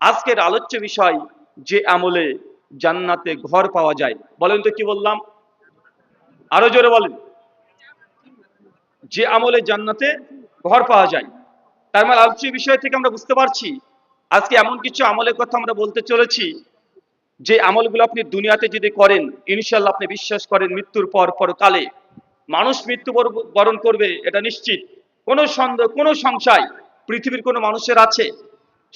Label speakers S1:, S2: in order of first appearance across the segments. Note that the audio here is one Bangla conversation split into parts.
S1: আজকের আলোচ্য বিষয় যে আমলে জান্নাতে ঘর পাওয়া যায়। বলেন তো কি বললাম? আরও জোরে বলেন। যে আমলে জান্নাতে ঘর পাওয়া যায়। তার মানে আলোচ্য বিষয় থেকে আমরা বুঝতে পারছি, আজকে এমন কিছু আমলের কথা আমরা বলতে চলেছি, যে আমলগুলো আপনি দুনিয়াতে যদি করেন ইনশাল্লাহ আপনি বিশ্বাস করেন মৃত্যুর পর পরকালে। মানুষ মৃত্যু বরণ করবে, এটা নিশ্চিত। কোনো সন্দেহ, কোনো সংশয় পৃথিবীর কোনো মানুষের আছে।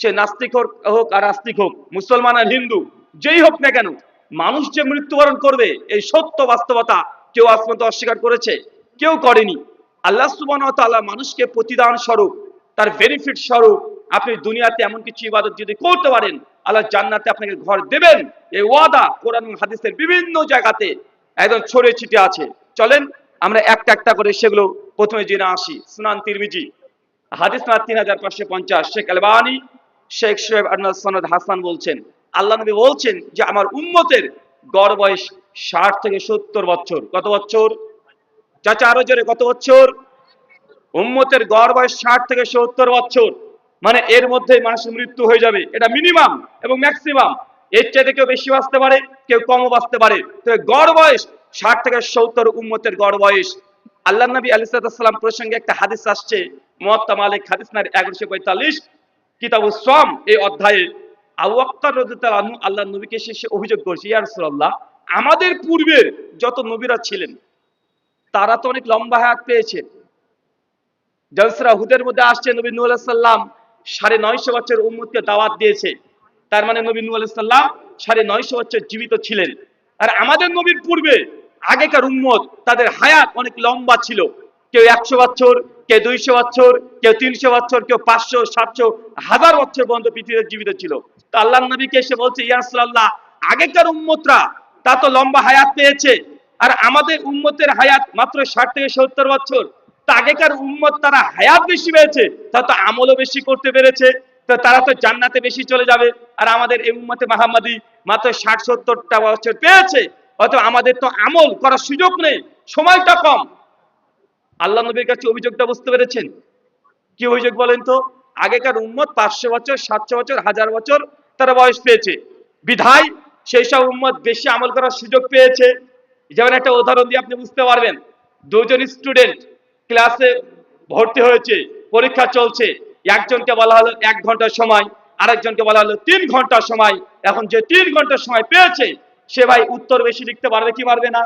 S1: সে নাস্তিক হোক আর আস্তিক হোক, মুসলমান আর হিন্দু, যেই হোক না কেন, মানুষ যে মৃত্যুবরণ করবে, এই সত্য বাস্তবতা কেউ আজ পর্যন্ত অস্বীকার করেছে, কেউ করেনি। আল্লাহ সুবান মানুষকে প্রতিদান স্বরূপ, তার বেনিফিট স্বরূপ, আপনি দুনিয়াতে এমন কিছু ইবাদত যদি করতে পারেন, আল্লাহ জান্নাতে আপনাকে ঘর দেবেন। এই ওয়াদা কোরআন হাদিসের বিভিন্ন জায়গাতে একদম ছড়িয়ে ছিটে আছে। চলেন, আমরা একটা একটা করে সেগুলো প্রথমে জেনে আসি। সুনান তিরমিজি, হাদিস না তিন হাজার পাঁচশো পঞ্চাশ, শেখ আলবানি শেখ সোহেব আর্নাল সনদ হাসান বলছেন, আল্লাহ নবী বলছেন যে আমার উম্মতের গড় বয়স ষাট থেকে সত্তর বছর। কত বছর? চাচা, আরও জোরে, কত বছর? উম্মতের গড় বয়স ষাট থেকে সত্তর বছর। মানে এর মধ্যে মানুষের মৃত্যু হয়ে যাবে। এটা মিনিমাম এবং ম্যাক্সিমাম এর চাইতে কেউ বেশি বাঁচতে পারে, কেউ কমও বাঁচতে পারে। তবে গড় বয়স ষাট থেকে সত্তর উম্মতের গড় বয়স। আল্লাহ নবী আলিসাল্লাম প্রসঙ্গে একটা হাদিস আসছে, মোয়াত্তা মালিক হাদিস নার এগারোশো পঁয়তাল্লিশ। কিতাবু শ্রম এই অধ্যায়ে আবু আল্লাহ নবীকে শেষে অভিযোগ করছে, ইয়া রাসূলুল্লাহ, আমাদের পূর্বের যত নবীরা ছিলেন, তারা তো অনেক লম্বা হায়াত পেয়েছে। জলসরা হুদের মধ্যে আসছে নবী নূহ সাল্লাম সাড়ে নয়শো বছর উম্মতকে দাওয়াত দিয়েছে। তার মানে নবী নূহ সাল্লাম সাড়ে নয়শো বছর জীবিত ছিলেন। আর আমাদের নবীর পূর্বে আগেকার উম্মত, তাদের হায়াত অনেক লম্বা ছিল। কেউ একশো বছর, কেউ দুইশো বছর, কেউ তিনশো বছর, কেউ পাঁচশো, সাতশো, হাজার বছর পর্যন্ত পৃথিবীতে জীবিত ছিল। তো আল্লাহ নবীকে এসে বলছে ইয়ারসাল্লাহ আগেকার উম্মতরা তা তো লম্বা হায়াত পেয়েছে। আর আমাদের উম্মতের হায়াত মাত্র ষাট থেকে সত্তর বছর। তা আগেকার উম্মত তারা হায়াত বেশি পেয়েছে, তা তো আমলও বেশি করতে পেরেছে, তো তারা তো জান্নাতে বেশি চলে যাবে। আর আমাদের এই উম্মতে মাহমাদি মাত্র ষাট, সত্তরটা বছর পেয়েছে। অত আমাদের তো আমল করার সুযোগ নেই, সময়টা কম। আল্লাহ নবীর কাছে অভিযোগটা বুঝতে পেরেছেন? কি অভিযোগ বলেন তো? আগেকার উম্মত পাঁচশো বছর, সাতশো বছর, হাজার বছর তারা বয়স পেয়েছে। বিধায় সেই সব উম্মত বেশি আমল করার সুযোগ পেয়েছে। যেমন একটা উদাহরণ দিয়ে আপনি বুঝতে পারবেন, দুজন স্টুডেন্ট ক্লাসে ভর্তি হয়েছে, পরীক্ষা চলছে, একজনকে বলা হলো এক ঘণ্টার সময়, আরেকজনকে বলা হলো তিন ঘণ্টার সময়। এখন যে তিন ঘণ্টার সময় পেয়েছে, সে ভাই উত্তর বেশি লিখতে পারবে কি পারবে না?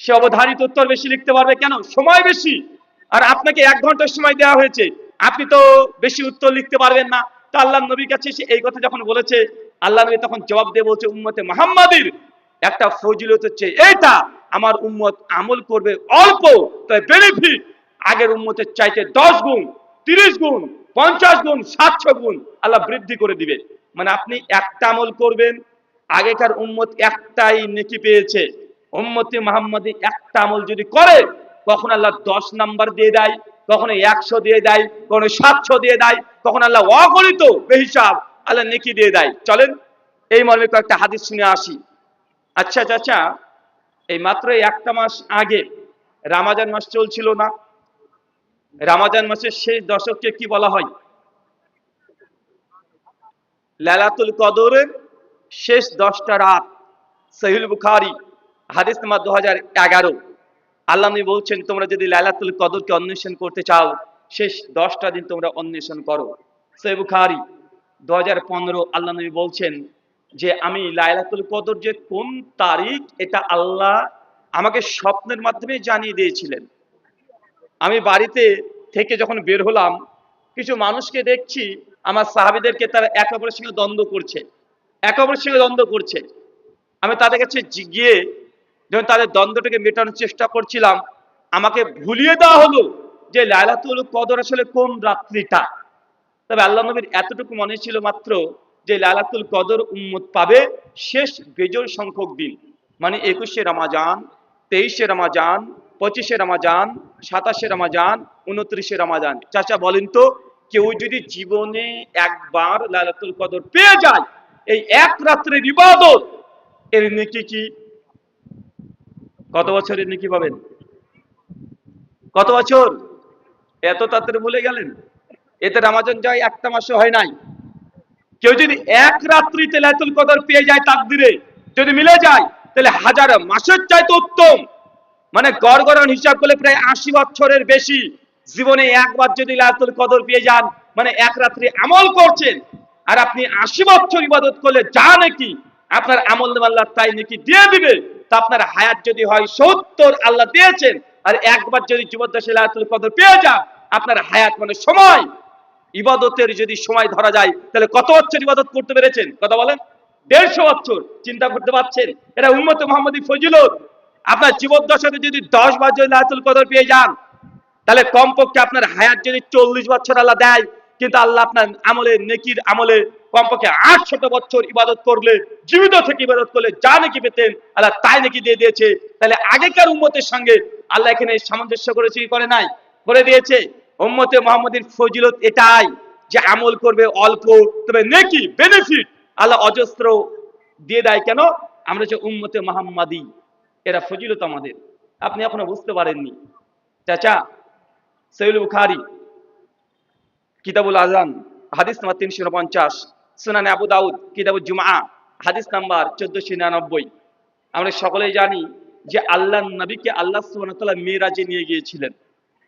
S1: সে অবধারিত উত্তর বেশি লিখতে পারবে কেন? সময় বেশি। আর আপনাকে এক ঘণ্টার সময় দেওয়া হয়েছে। আপনি তো বেশি উত্তর লিখতে পারবেন না। তা আল্লাহ নবীর কাছে সে এই কথা যখন বলেছে, আল্লাহ নবী তখন জবাব দিয়ে বলছে, উম্মতে মাহাম্মাদির। একটা ফজিলত হচ্ছে, এইটা আমার উম্মত আমল করবে অল্প তাই বেনিফিট আগের উম্মতের চাইতে দশ গুণ, তিরিশ গুণ, পঞ্চাশ গুণ, সাতশো গুণ আল্লাহ বৃদ্ধি করে দিবে। মানে আপনি একটা আমল করবেন, আগেকার উম্মত একটাই নেকি পেয়েছে। উম্মতি মোহাম্মদী একটা আমল যদি করে, কখন আল্লাহ দশ নাম্বার দিয়ে দেয়, কখনো একশো দিয়ে দেয়, কখনো সাতশো দিয়ে দেয়, কখন আল্লাহ অগণিত বেহিসাব আল্লাহ নেকি দিয়ে দেয়। চলেন, এই মর্মে কয়েকটা হাদিস শুনে আসি। আচ্ছা চাচা এই মাত্র একটা মাস আগে রামাজান মাস চলছিল না। রামাজান মাসের শেষ দশককে কি বলা হয়? লালাতুল কদরের শেষ দশটা রাত সহিল বুখারি। হাদিস নাম্বার দু হাজার এগারো। আল্লাহ নবী বলছেন, তোমরা যদি লাইলাতুল কদরকে অন্বেষণ করতে চাও, শেষ দশটা দিন তোমরা অন্বেষণ করো। সহি বুখারি দু হাজার পনেরো, আল্লাহ নবী বলছেন যে, আমি লাইলাতুল কদর যে কোন তারিখ, এটা আল্লাহ আমাকে স্বপ্নের মাধ্যমে জানিয়ে দিয়েছিলেন। আমি বাড়িতে থেকে যখন বের হলাম, কিছু মানুষকে দেখছি, আমার সাহাবিদেরকে তারা একে অপরের সঙ্গে দ্বন্দ্ব করছে, একে অপরের সঙ্গে দ্বন্দ্ব করছে। আমি তাদের কাছে গিয়ে যখন তাদের দ্বন্দ্বটাকে মেটানোর চেষ্টা করছিলাম, আমাকে ভুলিয়ে দেওয়া হলো যে লাইলাতুল কদর আসলে কোন রাত্রিটা। তবে আল্লাহ নবীর এতটুকু মনে ছিল মাত্র যে লাইলাতুল কদর উম্মত পাবে শেষ বেজোর সংখ্যক দিন। মানে একুশে রমাজান, তেইশে রমাজান, পঁচিশে রমাজান, সাতাশে রমাজান, উনত্রিশে রমাজান। চাচা, বলেন তো, কেউ যদি জীবনে একবার লাইলাতুল কদর পেয়ে যায়, এই এক রাত্রের ইবাদত, এর নেকি কি? কত বছরের নেকি পাবেন? কত বছর? এত তাড়াতাড়ি ভুলে গেলেন? এতে রামাজন যায় একটা মাসও হয় নাই। কেউ যদি এক রাত্রিতে লাইতুল কদর পেয়ে যায় তাকদিরে, যদি মিলে যায়, তাহলে হাজার মাসের চাইতে উত্তম। মানে গড়গড়ন হিসাব করলে প্রায় আশি বছরের বেশি জীবনে একবার যদি লাইতুল কদর পেয়ে যান মানে এক রাত্রি আমল করছেন, আর আপনি আশি বছর ইবাদত করলে যা নাকি, আপনার আমল আল্লাহ তাই নাকি দিয়ে দিবে। আপনার হায়াত যদি হয় সত্তর আল্লাহ দিয়েছেন, আর একবার যদি লাইতুল কদর পেয়ে যান, আপনার হায়াত মানে সময়। ইবাদতের যদি সময় ধরা যায়, তাহলে কত বছর ইবাদত করতে পেরেছেন? কথা বলেন। দেড়শো বছর চিন্তা করতে পারছেন? এটা উম্মত মোহাম্মদী ফজিলত। আপনার জীবদ্দশাতে যদি দশ বার যদি লাইতুল কদর পেয়ে যান, তাহলে কমপক্ষে আপনার হায়াত যদি চল্লিশ বছর আল্লাহ দেয়, কিন্তু আল্লাহ আপনার আমলে, নেকির আমলে কমপক্ষে আটশত বছর ইবাদত করলে, জীবিত থেকে ইবাদত করলে যা নাকি পেতেন, আল্লাহ তাই নাকি দিয়ে দিয়েছে। তাহলে আগেকার উম্মতের সঙ্গে আল্লাহ এখানে সামঞ্জস্য করেছে করে নাই? করে দিয়েছে। উম্মতে মোহাম্মদের ফজিলত এটাই যে আমল করবে অল্প, তবে নেকি বেনিফিট আল্লাহ অজস্র দিয়ে দেয় কেন? আমরা যে উম্মতে মোহাম্মদী। এরা ফজিলত আমাদের। আপনি এখনও বুঝতে পারেননি। চাচা সৈল বুখারি, কিতাবুল আজান হাদিস নাম্বার তিনশো পঞ্চাশ সুনানে আবু দাউদ, কিতাবুল জুমা হাদিস নাম্বার চোদ্দশো নিরানব্বই। আমরা সকলেই জানি যে আল্লাহ নবীকে আল্লাহ সুবাহতাল্লাহ মিরাজে নিয়ে গিয়েছিলেন।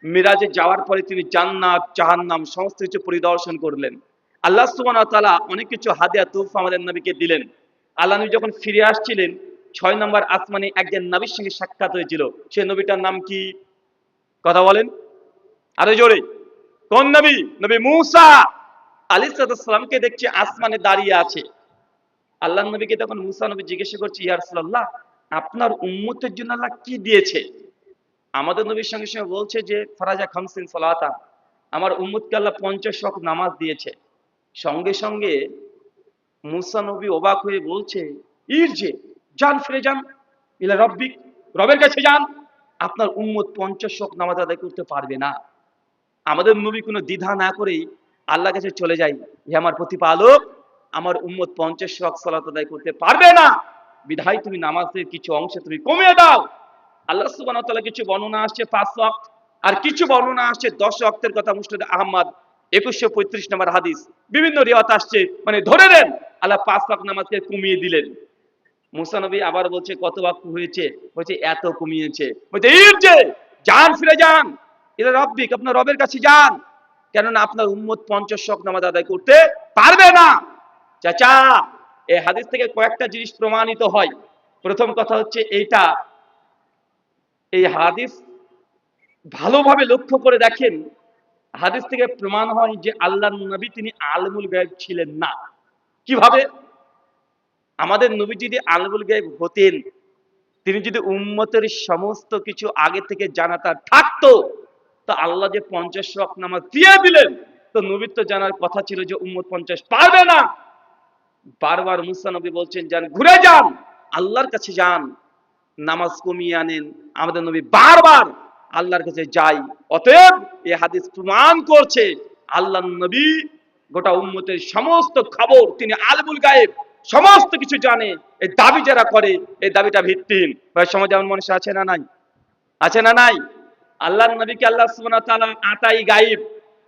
S1: মিরাজে যাওয়ার পরে তিনি জান্নাত, জাহান্নাম, সমস্ত কিছু পরিদর্শন করলেন। আল্লাহ সুবাহতাল্লাহ অনেক কিছু হাদিয়া তুফ আমাদের নবীকে দিলেন। আল্লাহ নবী যখন ফিরে আসছিলেন, ছয় নম্বর আসমানে একজন নবীর সঙ্গে সাক্ষাৎ হয়েছিল। সে নবীটার নাম কি? কথা বলেন। আরও জোরে। কোন নবী? নবী মুসা। আলী দেখছি আসমানে দাঁড়িয়ে আছে। আল্লাহ নবীকে তখন মুসা নবী জিজ্ঞাসা করছে ইয়ারসাল্লাহ আপনার উম্মতের জন্য আল্লাহ কি দিয়েছে? আমাদের নবীর সঙ্গে সঙ্গে বলছে যে, ফরাজা খামসিন সালাতা, আমার উম্মতকে আল্লাহ পঞ্চাশ শখ নামাজ দিয়েছে। সঙ্গে সঙ্গে মুসা নবী অবাক হয়ে বলছে, ইর যে, যান, ফিরে যান, ইলা রব্বিক, রবের কাছে যান, আপনার উম্মত পঞ্চাশ শখ নামাজ আদায় করতে পারবে না। আমাদের নবী কোনো দ্বিধা না করেই আল্লাহ কাছে চলে যাই। হে আমার প্রতিপালক, আমার উম্মত পঞ্চাশ শখ সালাত আদায় করতে পারবে না। বিধায় তুমি নামাজের কিছু অংশে তুমি কমিয়ে দাও। আল্লাহ সুবাহ কিছু বর্ণনা আসছে পাঁচ ওয়াক্ত আর কিছু বর্ণনা আসছে দশ ওয়াক্তের কথা মুস্তাদ আহমদ, একুশশো পঁয়ত্রিশ নম্বর হাদিস। বিভিন্ন রিয়াত আসছে মানে ধরে নেন, আল্লাহ পাঁচ ওয়াক্ত নামাজকে কমিয়ে দিলেন। মুসানবী আবার বলছে, কত বাক্য হয়েছে? বলছে, এত কমিয়েছে। বলছে যে, যান, ফিরে যান। এটা রব্বিক, আপনার রবের কাছে যান। কেননা আপনার উম্মত পঞ্চাশ শখ নামাজ আদায় করতে পারবে না। চাচা, এই হাদিস থেকে কয়েকটা জিনিস প্রমাণিত হয়। প্রথম কথা হচ্ছে এইটা। এই হাদিস ভালোভাবে লক্ষ্য করে দেখেন। হাদিস থেকে প্রমাণ হয় যে আল্লাহ নবী তিনি আলমুল গায়েব ছিলেন না। কীভাবে? আমাদের নবী যদি আলমুল গায়েব হতেন, তিনি যদি উম্মতের সমস্ত কিছু আগে থেকে জানাতা থাকতো তো আল্লাহ যে পঞ্চাশ রক নামাজ দিয়ে দিলেন, তো নবীর তো জানার কথা ছিল যে উম্মত পঞ্চাশ পারবে না। বারবার মুসা নবী বলছেন, যান, ঘুরে যান, আল্লাহর কাছে যান, নামাজ কমিয়ে আনেন। আমাদের নবী বারবার আল্লাহর কাছে যাই। অতএব এই হাদিস প্রমাণ করছে, আল্লাহ নবী গোটা উম্মতের সমস্ত খবর, তিনি আলবুল গায়েব, সমস্ত কিছু জানে, এই দাবি যারা করে, এই দাবিটা ভিত্তিহীন। সমাজে এমন মানুষ আছে না নাই? আছে না নাই? আল্লাহর নবীকে আল্লাহ সুবহানাহু তাআলা আতাই গায়েব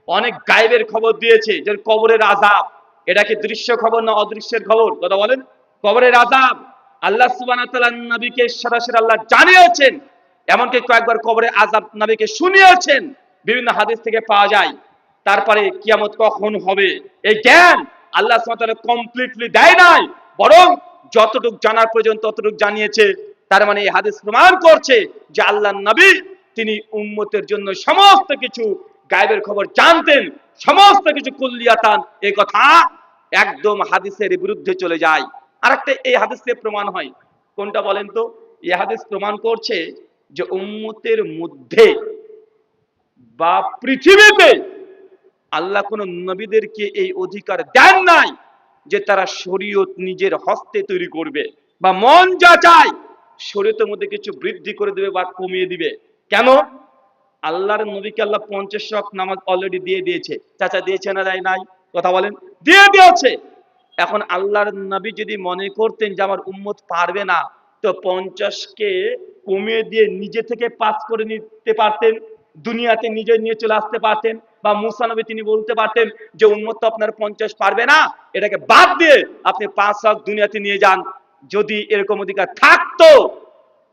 S1: অনেক গায়েবের খবর দিয়েছে যে কবরের আযাব। এটা কি দৃশ্য খবর না অদৃশ্যের খবর? কথা বলেন। কবরের আযাব। আল্লাহ সুবহানাহু নবীকে সরাসরি আল্লাহ জানিয়েছেন। এমনকি কয়েকবার কবরে আযাব নবীকে শুনিয়েছেন। বিভিন্ন হাদিস থেকে পাওয়া যায়। তারপরে কিয়ামত কখন হবে? এই জ্ঞান আল্লাহ কমপ্লিটলি দেয় নাই। বরং যতটুক জানার প্রয়োজন ততটুক জানিয়েছে। তার মানে এই হাদিস প্রমাণ করছে যে আল্লাহ নবী তিনি উম্মতের জন্য সমস্ত কিছু গায়েবের খবর জানতেন, সমস্ত কিছু কুল্লিয়াতান। এই কথা একদম হাদিসের বিরুদ্ধে চলে যায়। আরেকটা এই হাদিসে প্রমাণ হয়। কোনটা বলেন তো? এই হাদিস প্রমাণ করছে যে উম্মতের মধ্যে বা পৃথিবীতে আল্লাহ কোন নবীদেরকে এই অধিকার দেন নাই যে তারা শরীয়ত নিজের হস্তে তৈরি করবে। বা মন যা চায়, শরীয়তের মধ্যে কিছু বৃদ্ধি করে দেবে বা কমিয়ে দিবে। কেন? আল্লাহর নবীকে আল্লাহ পঞ্চাশ শখ নামাজ অলরেডি দিয়ে দিয়েছে। চাচা দিয়েছে না দেয় নাই? কথা বলেন। দিয়ে দিয়েছে। এখন আল্লাহর নবী যদি মনে করতেন যে আমার উম্মত পারবে না, তো পঞ্চাশকে কমিয়ে দিয়ে নিজে থেকে পাস করে নিতে পারতেন, দুনিয়াতে নিজে নিয়ে চলে আসতে পারতেন, বা মুসা নবী তিনি বলতে পারতেন যে উন্মত আপনার পঞ্চাশ পারবে না, এটাকে বাদ দিয়ে আপনি পাঁচ লাখ দুনিয়াতে নিয়ে যান। যদি এরকম অধিকার থাকতো,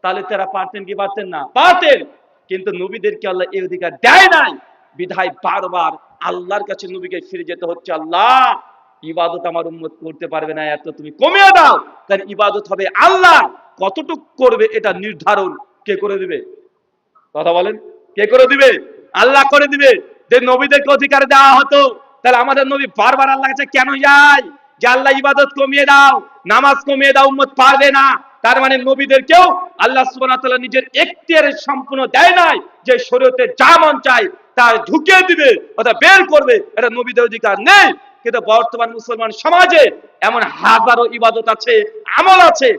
S1: তাহলে তারা পারতেন কি পারতেন না? পারতেন। কিন্তু নবীদেরকে আল্লাহ এই অধিকার দেয় নাই। বিধায় বারবার আল্লাহর কাছে নবীকে ফিরে যেতে হচ্ছে। আল্লাহ, ইবাদত আমার উন্মত করতে পারবে না, এত তুমি কমিয়ে দাও। কারণ ইবাদত হবে আল্লাহ কতটুক করবে এটা নির্ধারণ। কে করে দিবে? কথা বলেন। কে করে দিবে? আল্লাহ করে দিবে। যে নবীদেরকে অধিকার দেওয়া হতো, তাহলে আমাদের নবী বারবার আল্লাহ কাছে কেন যায়? যে আল্লাহ ইবাদত কমিয়ে দাও, নামাজ কমিয়ে দাও, উম্মত পারবে না। তার মানে নবীদেরকেও আল্লাহ সুবহানাহু ওয়া নিজের এখতিয়ারে সম্পূর্ণ দেয় নাই যে শরীয়তে যা মন চায় তা ঢুকিয়ে দিবে অথবা বের করবে, এটা নবীদের অধিকার নেই। কিন্তু বর্তমান মুসলমান সমাজে এমন হাজারো ইবাদত আছে, আমল আছে,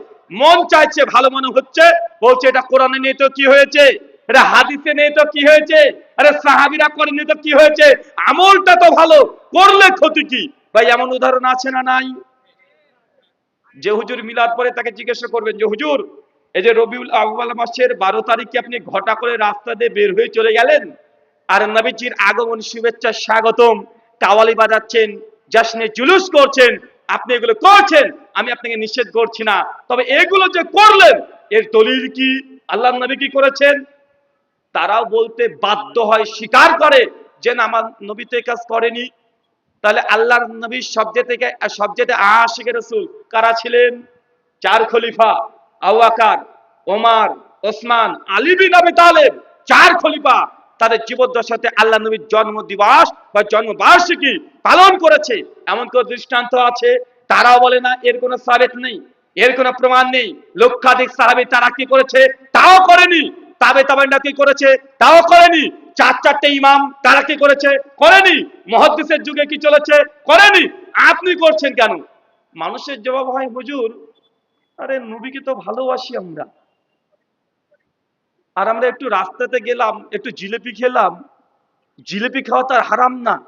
S1: মন চাইছে, ভালো মনে হচ্ছে, বলছে, এটা কোরআনে নিয়ে তো কি হয়েছে? এটা হাদিসে নিয়ে তো কি হয়েছে? আরে সাহাবিরা করেনি তো কি হয়েছে? আমলটা তো ভালো, করলে ক্ষতি কি? ভাই, এমন উদাহরণ আছে না নাই? যে হুজুর মিলাদ পরে তাকে জিজ্ঞাসা করবেন যে, হুজুর, এই যে রবিউল আউ্বাল মাসের বারো তারিখে আপনি ঘটা করে রাস্তা দিয়ে বের হয়ে চলে গেলেন? আর নবীজির আগমন শুভেচ্ছা স্বাগতম। কাওয়ালি বাজাচ্ছেন, জাসনে জুলুস করছেন, আপনি এগুলো করছেন, আমি আপনাকে নিষেধ করছি না। তবে এগুলো যে করলেন, এর দলিল কি? আল্লাহ নবী কি করেছেন? তারাও বলতে বাধ্য হয়, স্বীকার করে যে না, আমার নবী তো কাজ করেনি। তাহলে আল্লাহর নবীর সবচেয়ে থেকে সবচেয়ে আশিক রসুল কারা ছিলেন? চার খলিফা আওয়াকার ওমার, ওসমান, আলী বিন আবি তালেব, চার খলিফা। তাদের জীবদ্দশাতে আল্লাহ নবীর জন্ম দিবস বা জন্মবার্ষিকী পালন করেছে। এমন কোন দৃষ্টান্ত আছে? তারাও বলে না, এর কোনো সাবেত নেই, এর কোনো প্রমাণ নেই। লক্ষাধিক সাহাবী তারা কি করেছে? তাও করেনি। তাবে তাবেন্ডা কি করেছে? তাও করেনি। চার চারটে ইমাম তারা কি করেছে? করেনি। মহাদ্দিসের যুগে কি চলেছে? করেনি। আপনি করছেন কেন? মানুষের জবাব হয়, হুজুর, আরে নবীকে তো ভালোবাসি আমরা। আর আমরা একটু রাস্তাতে গেলাম, একটু জিলেপি খেলাম। জিলেপি খাওয়া তার হারাম না।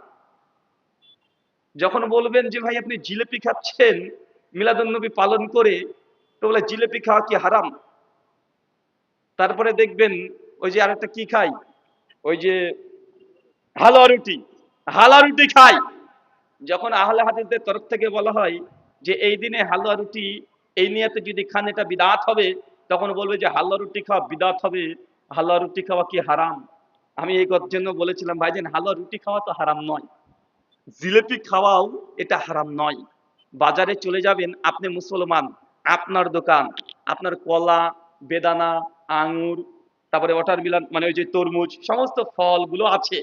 S1: যখন বলবেন যে, ভাই, আপনি জিলেপি খাচ্ছেন, মিলাদুন নবী পালন করে, তো বলে, জিলেপি খাওয়া কি হারাম? তারপরে দেখবেন, ওই যে আরেকটা কি খাই? ওই যে হালুয়া রুটি। হালুয়া রুটি খাই। যখন আহলে হাদিসদের তরফ থেকে বলা হয় যে, এই দিনে হালুয়া রুটি, এই নিয়েতে যদি খান, এটা বিদাত হবে। তখন বলবে যে, হালুয়া রুটি খাওয়া বিদাত হবে। হালুয়া রুটি খাওয়া কি হারাম? আমি এই কথার জন্য বলেছিলাম, ভাই ভাইজান হালুয়া রুটি খাওয়া তো হারাম নয়। জিলেপি খাওয়াও এটা হারাম নয়। বাজারে চলে যাবেন, আপনি মুসলমান, আপনার দোকান, আপনার কলা, বেদানা, আঙুর, তারপরে ওয়াটারমিলন মানে ওই যে তরমুজ, সমস্ত ফলগুলো আছে।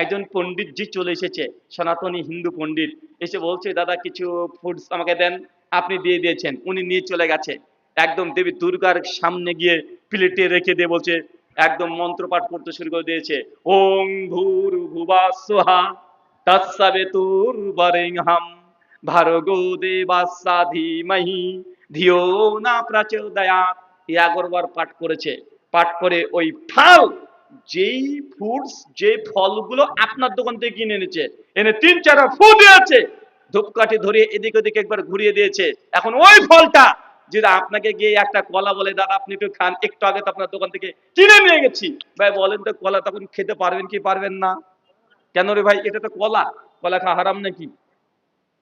S1: একজন পণ্ডিতজি চলে এসেছে, সনাতনী হিন্দু পণ্ডিত। এসে বলছে, দাদা, কিছু ফুডস আমাকে দেন, আপনি দিয়ে দিয়েছেন। উনি নিয়ে চলে গেছে। একদম দেবী দুর্গার সামনে গিয়ে প্লেটে রেখে দিয়ে বলছে, একদম মন্ত্রপাঠ করতে শুরু করে দিয়েছে, ওং ভূর ভুবা সোহা তৎসাবে তুর ভার্গো দেবাসা ধিও না প্রচোদয়াৎ। এগারোবার পাঠ করেছে। পাঠ করে ওই ফল যেই ফ্রুটস যে ফলগুলো আপনার দোকান থেকে কিনে এনেছে, এনে তিন চার ফু দিয়েছে, ধূপকাঠি ধরিয়ে এদিক ওদিক একবার ঘুরিয়ে দিয়েছে। এখন ওই ফলটা, যেটা আপনাকে গিয়ে একটা কলা বলে, দাদা আপনি একটু খান, একটু আগে তো আপনার দোকান থেকে কিনে নিয়ে গেছি। ভাই বলেন তো, কলা তখন খেতে পারবেন কি পারবেন না? কেন রে ভাই, এটা তো কলা। কলা খাওয়া হারাম নাকি?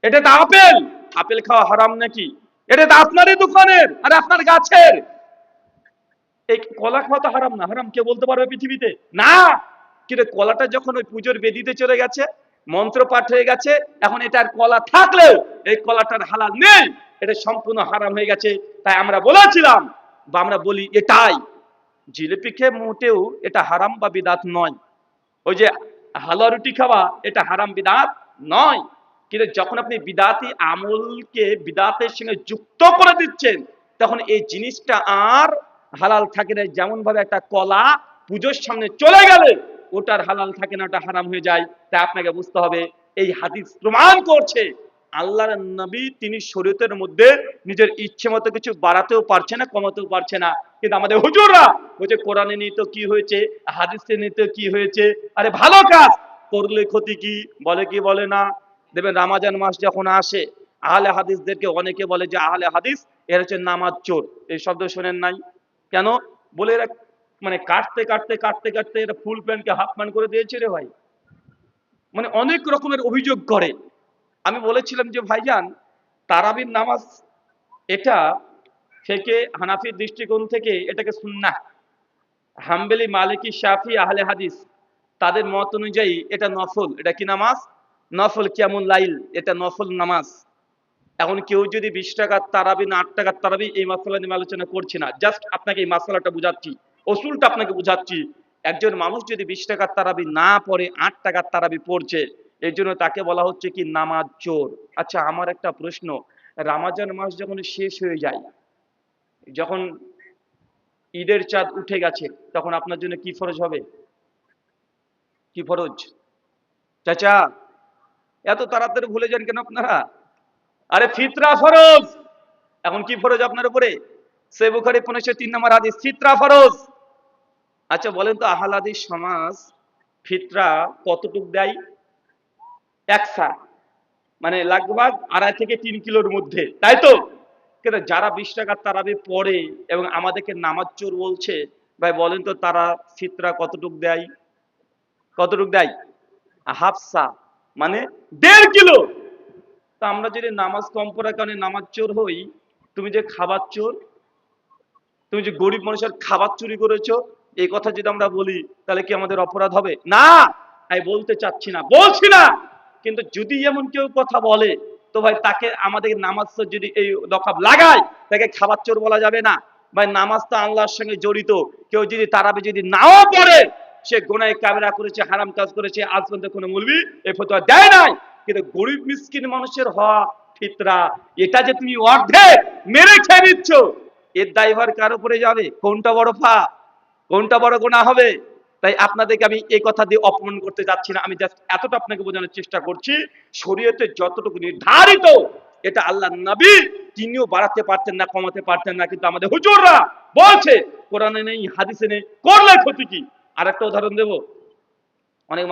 S1: এটা তো আপেল। আপেল খাওয়া হারাম নাকি? এটা তো আপনারই দোকানের, আর আপনার গাছের। এই কলা খাওয়া তো হারাম না, হারাম, কে বলতে পারবে পৃথিবীতে? না! কিন্তু কলাটা যখন ওই পুজোর বেদিতে চলে গেছে, মন্ত্র পাঠ হয়ে গেছে, এখন এটার কলা থাকলেও এই কলাটার হালাল নেই, এটা সম্পূর্ণ হারাম হয়ে গেছে। তাই আমরা বলেছিলাম, বা আমরা বলি এটাই, জিলিপি খেয়ে মোটেও এটা হারাম বা বিদাত নয়। ওই যে হালুয়া রুটি খাওয়া, এটা হারাম, বিদাত নয়। কিন্তু যখন আপনি বিদাতি আমলকে বিদাতের সঙ্গে যুক্ত করে দিচ্ছেন, তখন এই জিনিসটা আর হালাল থাকে না যেমন ভাবে একটা কলা পুজোর সামনে চলে গেলে ওটার হালাল থাকে না, ওটা হারাম হয়ে যায়। তাই আপনাকে বুঝতে হবে, এই হাদিস প্রমাণ করছে, আল্লাহর নবী তিনি শরীয়তের মধ্যে নিজের ইচ্ছে মতো কিছু বাড়াতেও পারছে না, কমাতেও পারছে না। কিন্তু আমাদের হুজুররা বলছে কোরআনে নিয়ে তো কি হয়েছে, হাদিসে নিয়ে তো কি হয়েছে, আরে ভালো কাজ, করলে ক্ষতি কি, বলে কি বলে না? দেখবেন রামাজান মাস যখন আসে, আহলে হাদিসদেরকে অনেকে বলে যে, আহলে হাদিস, এর হচ্ছে নামাজ চোর। এই শব্দ শোনেন নাই? কেন বলে এরা মানে কাটতে কাটতে কাটতে কাটতে এটা ফুল প্যান্টকে হাফ প্যান্ট করে দিয়েছে রে ভাই। মানে অনেক রকমের অভিযোগ করে। আমি বলেছিলাম যে, ভাইজান, তারাবির নামাজ এটা থেকে হানাফির দৃষ্টিকোণ থেকে এটাকে সুন্না হাম্বেলি, মালিকি, শাফি, আহলে হাদিস, তাদের মত অনুযায়ী এটা নফল। এটা কি নামাজ? নফল কেমন লাইল? এটা নফল নামাজ। এখন কেউ যদি বিশ টাকার তারাবি না আট টাকার তারাবি, এই মাসালা নিয়ে আলোচনা করছি না। জাস্ট আপনাকে এই মাসালাটা বুঝাচ্ছি অসুলটা আপনাকে বুঝাচ্ছি। একজন মানুষ যদি বিশ টাকার তারাবি না পড়ে, আট টাকার তারাবি পড়ছে, এই জন্য তাকে বলা হচ্ছে কি নামাজ চোর। আচ্ছা আমার একটা প্রশ্ন, রামাজান মাস যখন শেষ হয়ে যায়, যখন ঈদের চাঁদ উঠে গেছে, তখন আপনার জন্য কি ফরজ হবে? কি ফরজ? চাচা, এত তাড়াতাড়ি ভুলে যান কেন আপনারা? আরে ফিতরা ফরজ। এখন কি ফরজ আপনার উপরে? সে বুখারি পনেরোশো তিন নম্বর হাদিস। ফিতরা ফরজ। আচ্ছা বলেন তো আহলাদি সমাজ ফিতরা কতটুক দেয়? একসা মানে লাগভাগ আড়াই থেকে তিন কিলোর মধ্যে। তাই তো? কিন্তু যারা বিশ টাকার তারাবি পড়ে এবং আমাদেরকে নামাজ চোর বলছে, ভাই বলেন তো তারা ফিতরা কতটুক দেয়? কতটুক দেয়? হাফসা। মানে দেড় কিলো। তা আমরা যদি নামাজ কম পড়ার কারণে নামাজ চোর হই, তুমি যে খাবার চোর, তুমি যে গরিব মানুষের খাবার চুরি করেছ, এই কথা যদি আমরা বলি, তাহলে কি আমাদের অপরাধ হবে? না! আমি বলতে চাচ্ছি না, বলছি না! কিন্তু যদি এমন কেউ কথা বলে, তো ভাই তাকে আমাদের নামাজ যদি এই দখাব লাগায়, তাকে খাবার চোর বলা যাবে না। ভাই নামাজ তো আল্লাহর সঙ্গে জড়িত, কেউ যদি তারাবি যদি নাও পড়ে, সে গোনায় কামেরা করেছে, হারাম কাজ করেছে, আজ পর্যন্ত কোনো মুলবি এই ফতোয়া দেয় নাই। কিন্তু গরিব মিসকিন মানুষের হওয়া ফিতরা। এটা যে তুমি অর্ধেক মেরে খেয়ে নিচ্ছ, এর দায়ভার কার উপরে যাবে? কোনটা বড় ফা কোনটা বড় গোনা হবে? তাই আপনাদেরকে আমি এই কথা দিয়ে অপমান করতে যাচ্ছি না। আমি জাস্ট এতটা আপনাকে বোঝানোর চেষ্টা করছি শরীয়তে যতটুকু নির্ধারিত, এটা আল্লাহ নবী, তিনিও বাড়াতে পারতেন না, কমাতে পারতেন না, কিন্তু আমাদের হুজুররা বলছে, কোরআনে নেই, হাদিসে নেই, করলে ক্ষতি কি? আর একটা উদাহরণ দেবো। অনেক